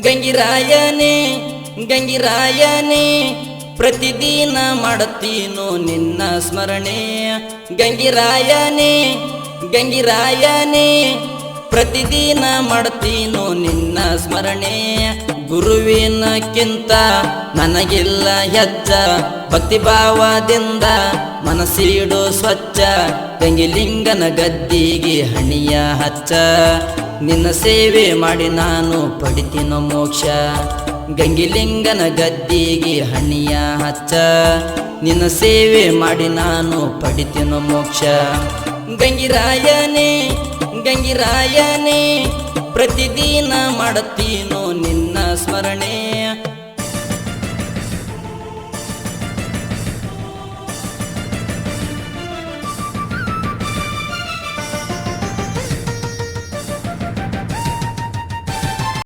ಗಂಗಿರಾಯನೇ ಗಂಗಿರಾಯನೇ, ಪ್ರತಿದಿನ ಮಾಡುತ್ತೀನೋ ನಿನ್ನ ಸ್ಮರಣೆ. ಗಂಗಿರಾಯನೇ ಗಂಗಿರಾಯನೇ, ಪ್ರತಿದಿನ ಮಾಡ್ತೀನೋ ನಿನ್ನ ಸ್ಮರಣೆ. ಗುರುವಿನಕ್ಕಿಂತ ನನಗಿಲ್ಲ ಭಕ್ತಿ ಭಾವದಿಂದ ಮನಸ್ಸಿಡು ಸ್ವಚ್ಛ ಗಂಗಿಲಿಂಗನ ಗದ್ದಿಗೆ ಹಣಿಯ ಹಚ್ಚ. ನಿನ್ನ ಸೇವೆ ಮಾಡಿ ನಾನು ಪಡಿತೀನೋ ಮೋಕ್ಷ. ಗಂಗಿಲಿಂಗನ ಗದ್ದಿಗೆ ಹಣಿಯ ಹಚ್ಚ. ನಿನ್ನ ಸೇವೆ ಮಾಡಿ ನಾನು ಪಡಿತೀನೋ ಮೋಕ್ಷ. ಗಂಗಿರಾಯನೇ ಗಂಗಿರಾಯನೇ, ಪ್ರತಿದಿನ ಮಾಡುತ್ತೀನೋ ನಿನ್ನ ಸ್ಮರಣೆ.